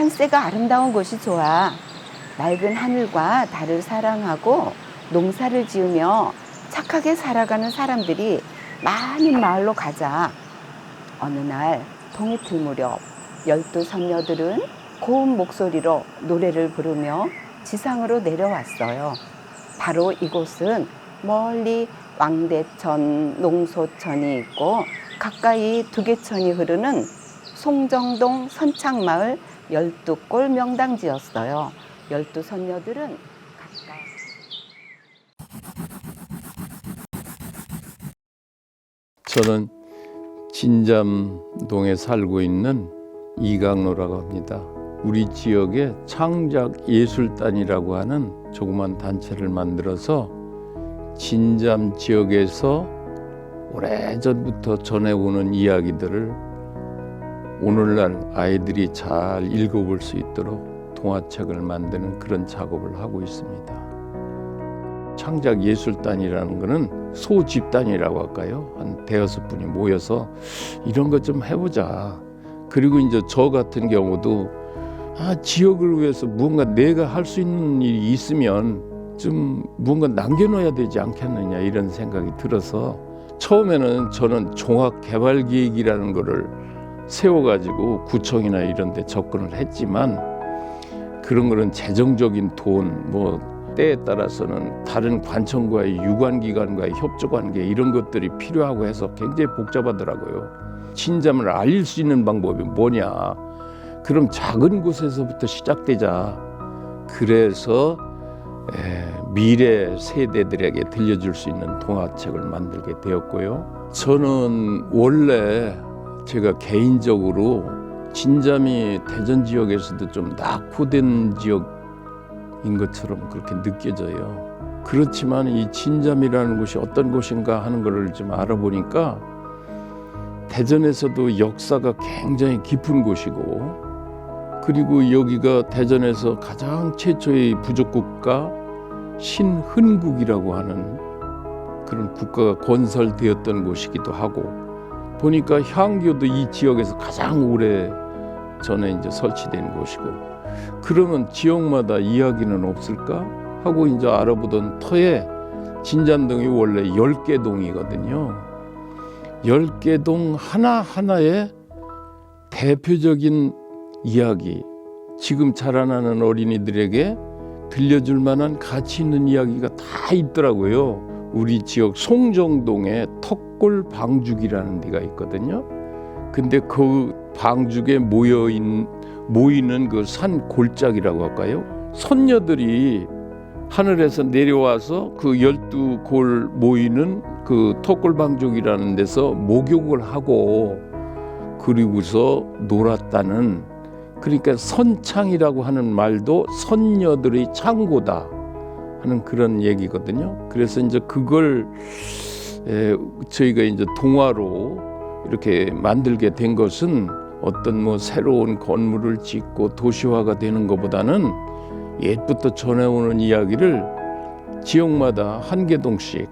산세가 아름다운 곳이 좋아. 맑은 하늘과 달을 사랑하고 농사를 지으며 착하게 살아가는 사람들이 많은 마을로 가자. 어느 날 동해틀 무렵 열두 선녀들은 고운 목소리로 노래를 부르며 지상으로 내려왔어요. 바로 이곳은 멀리 왕대천, 농소천이 있고 가까이 두개천이 흐르는 송정동 선창마을 열두골 명당지였어요. 열두 선녀들은 각각 저는 진잠동에 살고 있는 이강로라고 합니다. 우리 지역에 창작 예술단이라고 하는 조그만 단체를 만들어서 진잠 지역에서 오래전부터 전해오는 이야기들을 오늘날 아이들이 잘 읽어볼 수 있도록 동화책을 만드는 그런 작업을 하고 있습니다. 창작 예술단이라는 것은 소집단이라고 할까요? 한 대여섯 분이 모여서 이런 것 좀 해보자. 그리고 이제 저 같은 경우도 아, 지역을 위해서 무언가 내가 할 수 있는 일이 있으면 좀 무언가 남겨놓아야 되지 않겠느냐 이런 생각이 들어서 처음에는 저는 종합개발계획이라는 거를 세워가지고 구청이나 이런 데 접근을 했지만 그런 거는 재정적인 돈, 뭐 때에 따라서는 다른 관청과의 유관기관과의 협조관계 이런 것들이 필요하고 해서 굉장히 복잡하더라고요. 친잠을 알릴 수 있는 방법이 뭐냐? 그럼 작은 곳에서부터 시작되자. 그래서 에, 미래 세대들에게 들려줄 수 있는 동화책을 만들게 되었고요. 저는 원래 제가 개인적으로 진잠이 대전 지역에서도 좀 낙후된 지역인 것처럼 그렇게 느껴져요. 그렇지만 이 진잠이라는 곳이 어떤 곳인가 하는 것을 좀 알아보니까 대전에서도 역사가 굉장히 깊은 곳이고 그리고 여기가 대전에서 가장 최초의 부족국가 신흥국이라고 하는 그런 국가가 건설되었던 곳이기도 하고 보니까 향교도 이 지역에서 가장 오래 전에 이제 설치된 곳이고 그러면 지역마다 이야기는 없을까 하고 이제 알아보던 터에 진잔동이 원래 열 개 동이거든요. 열 개 동 하나하나에 대표적인 이야기, 지금 자라나는 어린이들에게 들려줄 만한 가치 있는 이야기가 다 있더라고요. 우리 지역 송정동에 턱골 방죽이라는 데가 있거든요. 근데 그 방죽에 모여 있, 모이는 그 산 골짜기라고 할까요? 선녀들이 하늘에서 내려와서 그 열두 골 모이는 그 턱골 방죽이라는 데서 목욕을 하고 그리고서 놀았다는 그러니까 선창이라고 하는 말도 선녀들의 창고다 하는 그런 얘기거든요. 그래서 이제 그걸 에, 저희가 이제 동화로 이렇게 만들게 된 것은 어떤 뭐 새로운 건물을 짓고 도시화가 되는 것보다는 옛부터 전해오는 이야기를 지역마다 한 개동씩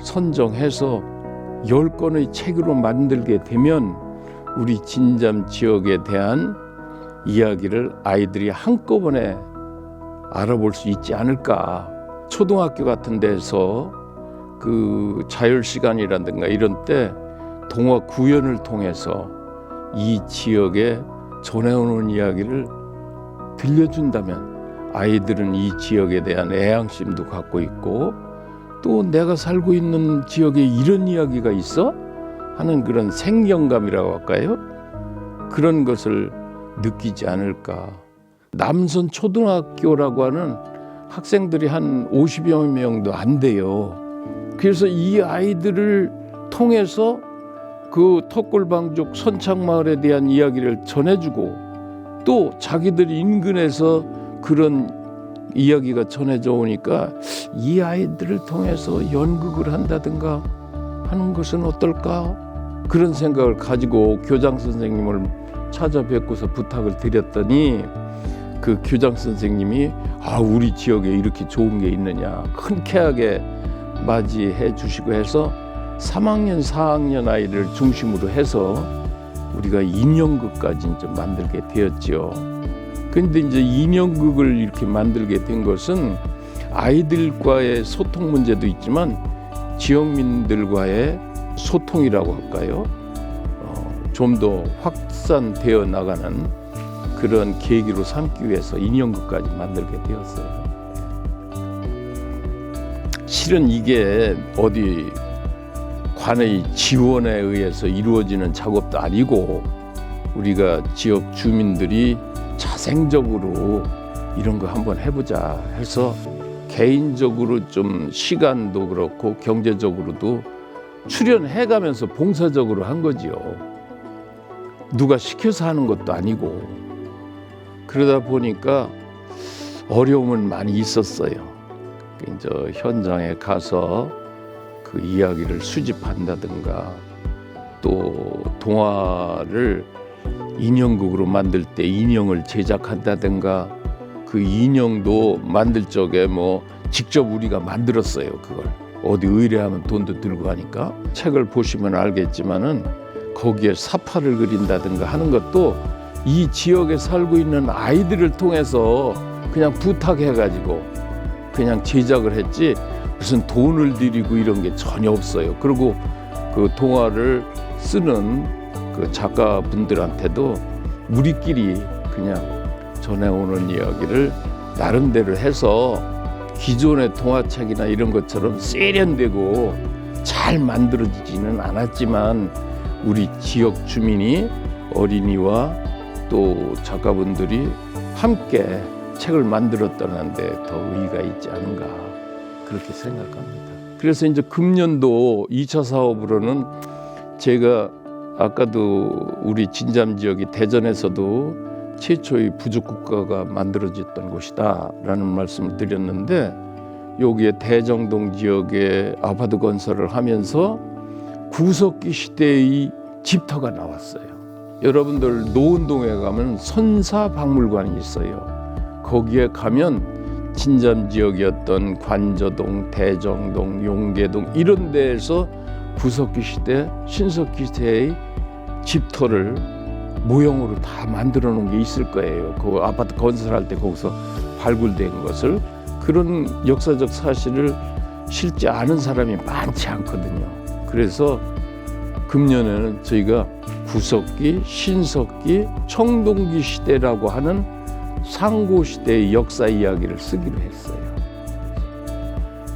선정해서 열 건의 책으로 만들게 되면 우리 진잠 지역에 대한 이야기를 아이들이 한꺼번에 알아볼 수 있지 않을까. 초등학교 같은 데서 그 자율 시간이라든가 이런 때 동화 구연을 통해서 이 지역에 전해오는 이야기를 들려준다면 아이들은 이 지역에 대한 애양심도 갖고 있고 또 내가 살고 있는 지역에 이런 이야기가 있어? 하는 그런 생경감이라고 할까요? 그런 것을 느끼지 않을까. 남선 초등학교라고 하는 학생들이 한 50여 명도 안 돼요. 그래서 이 아이들을 통해서 그 턱골방족 선창마을에 대한 이야기를 전해주고 또 자기들이 인근에서 그런 이야기가 전해져 오니까 이 아이들을 통해서 연극을 한다든가 하는 것은 어떨까 그런 생각을 가지고 교장 선생님을 찾아뵙고서 부탁을 드렸더니 그 교장 선생님이 아 우리 지역에 이렇게 좋은 게 있느냐 흔쾌하게 맞이해 주시고 해서 3학년 4학년 아이를 중심으로 해서 우리가 인형극까지 좀 만들게 되었지요. 근데 이제 인형극을 이렇게 만들게 된 것은 아이들과의 소통 문제도 있지만 지역민들과의 소통이라고 할까요? 어, 좀 더 확산되어 나가는 그런 계기로 삼기 위해서 인형극까지 만들게 되었어요. 실은 이게 어디 관의 지원에 의해서 이루어지는 작업도 아니고 우리가 지역 주민들이 자생적으로 이런 거 한번 해보자 해서 개인적으로 좀 시간도 그렇고 경제적으로도 출연해가면서 봉사적으로 한 거지요. 누가 시켜서 하는 것도 아니고 그러다 보니까 어려움은 많이 있었어요. 이제 현장에 가서 그 이야기를 수집한다든가 또 동화를 인형극으로 만들 때 인형을 제작한다든가 그 인형도 만들 적에 뭐 직접 우리가 만들었어요 그걸 어디 의뢰하면 돈도 들고 가니까 책을 보시면 알겠지만은 거기에 사파를 그린다든가 하는 것도 이 지역에 살고 있는 아이들을 통해서 그냥 부탁해 가지고 그냥 제작을 했지 무슨 돈을 들이고 이런 게 전혀 없어요. 그리고 그 동화를 쓰는 그 작가분들한테도 우리끼리 그냥 전해오는 이야기를 나름대로 해서 기존의 동화책이나 이런 것처럼 세련되고 잘 만들어지지는 않았지만 우리 지역 주민이 어린이와 또 작가분들이 함께 책을 만들었다는데 더 의의가 있지 않은가 그렇게 생각합니다. 그래서 이제 금년도 2차 사업으로는 제가 아까도 우리 진잠 지역이 대전에서도 최초의 부족 국가가 만들어졌던 곳이다라는 말씀을 드렸는데 여기에 대정동 지역에 아파트 건설을 하면서 구석기 시대의 집터가 나왔어요. 여러분들 노은동에 가면 선사박물관이 있어요. 거기에 가면 진잠 지역이었던 관저동, 대정동, 용계동 이런 데에서 구석기 시대, 신석기 시대의 집터를 모형으로 다 만들어 놓은 게 있을 거예요. 그 아파트 건설할 때 거기서 발굴된 것을 그런 역사적 사실을 실제 아는 사람이 많지 않거든요. 그래서 금년에는 저희가 구석기, 신석기, 청동기 시대라고 하는 상고 시대의 역사 이야기를 쓰기로 했어요.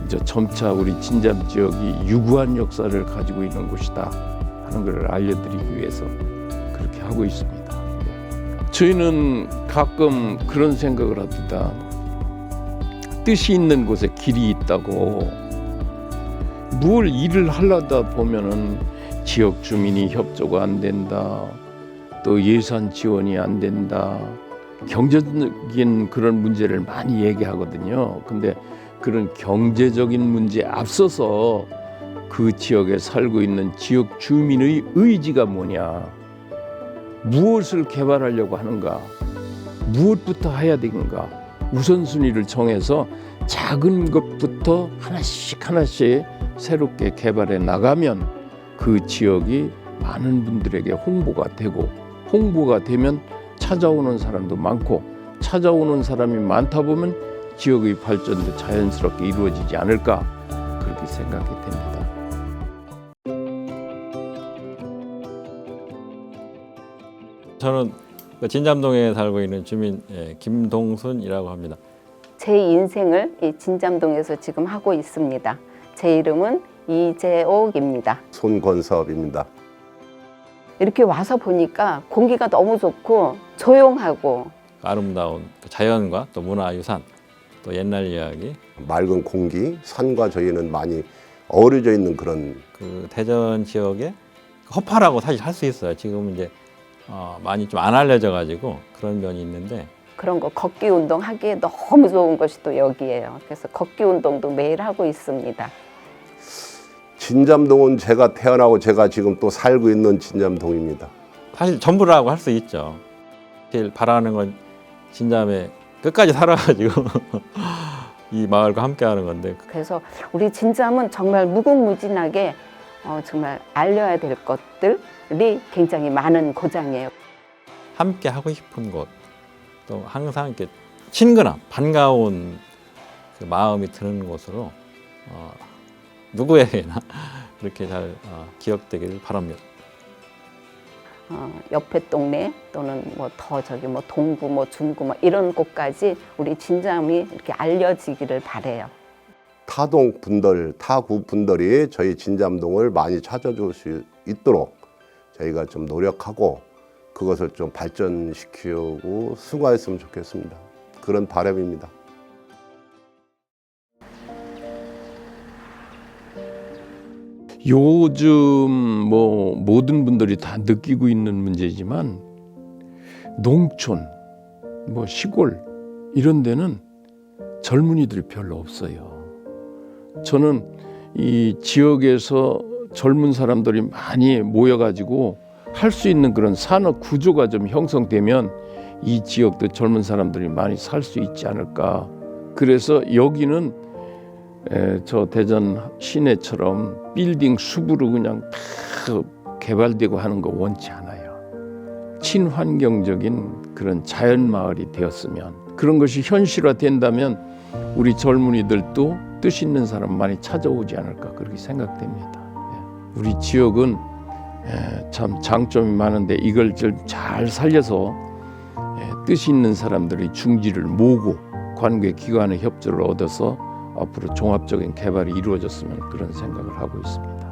이제 점차 우리 진잠 지역이 유구한 역사를 가지고 있는 곳이다 하는 것을 알려드리기 위해서 그렇게 하고 있습니다. 저희는 가끔 그런 생각을 합니다. 뜻이 있는 곳에 길이 있다고 뭘 일을 하려다 보면은 지역 주민이 협조가 안 된다. 또 예산 지원이 안 된다. 경제적인 그런 문제를 많이 얘기하거든요. 근데 그런 경제적인 문제에 앞서서 그 지역에 살고 있는 지역 주민의 의지가 뭐냐. 무엇을 개발하려고 하는가? 무엇부터 해야 되는가? 우선순위를 정해서 작은 것부터 하나씩 하나씩 새롭게 개발해 나가면 그 지역이 많은 분들에게 홍보가 되고 홍보가 되면 찾아오는 사람도 많고 찾아오는 사람이 많다 보면 지역의 발전도 자연스럽게 이루어지지 않을까 그렇게 생각이 됩니다. 저는 그 진잠동에 살고 있는 주민 예, 김동순이라고 합니다. 제 인생을 이 진잠동에서 지금 하고 있습니다. 제 이름은 이재옥입니다. 손건섭입니다. 이렇게 와서 보니까 공기가 너무 좋고 조용하고 아름다운 그 자연과 또 문화유산 또 옛날 이야기 맑은 공기, 산과 저희는 많이 어우러져 있는 그런 그 대전 지역에 허파라고 사실 할 수 있어요. 지금 이제 어, 많이 좀 안 알려져 가지고 그런 면이 있는데 그런 거 걷기 운동 하기에 너무 좋은 것이 또 여기예요. 그래서 걷기 운동도 매일 하고 있습니다. 진잠동은 제가 태어나고 제가 지금 또 살고 있는 진잠동입니다. 사실 전부라고 할 수 있죠. 제일 바라는 건 진잠에 끝까지 살아가지고 이 마을과 함께하는 건데 그래서 우리 진잠은 정말 무궁무진하게 어, 정말 알려야 될 것들이 굉장히 많은 고장이에요. 함께 하고 싶은 곳 또 항상 이렇게 친근함, 반가운 그 마음이 드는 곳으로 어, 누구에게나 그렇게 잘 어, 기억되기를 바랍니다. 어, 옆에 동네 또는 뭐 더 저기 뭐 동구 뭐 중구 뭐 이런 곳까지 우리 진잠이 이렇게 알려지기를 바래요. 타동 분들, 타구 분들이 저희 진잠동을 많이 찾아줄 수 있도록 저희가 좀 노력하고 그것을 좀 발전시키고 승화했으면 좋겠습니다. 그런 바람입니다. 요즘 뭐 모든 분들이 다 느끼고 있는 문제지만 농촌, 뭐 시골 이런 데는 젊은이들이 별로 없어요. 저는 이 지역에서 젊은 사람들이 많이 모여가지고 할 수 있는 그런 산업 구조가 좀 형성되면 이 지역도 젊은 사람들이 많이 살 수 있지 않을까. 그래서 여기는 에, 저 대전 시내처럼 빌딩 숲으로 그냥 다 개발되고 하는 거 원치 않아요. 친환경적인 그런 자연 마을이 되었으면 그런 것이 현실화 된다면 우리 젊은이들도 뜻 있는 사람 많이 찾아오지 않을까 그렇게 생각됩니다. 예. 우리 지역은 예, 참 장점이 많은데 이걸 좀 잘 살려서 예, 뜻 있는 사람들이 중지를 모으고 관계 기관의 협조를 얻어서 앞으로 종합적인 개발이 이루어졌으면 그런 생각을 하고 있습니다.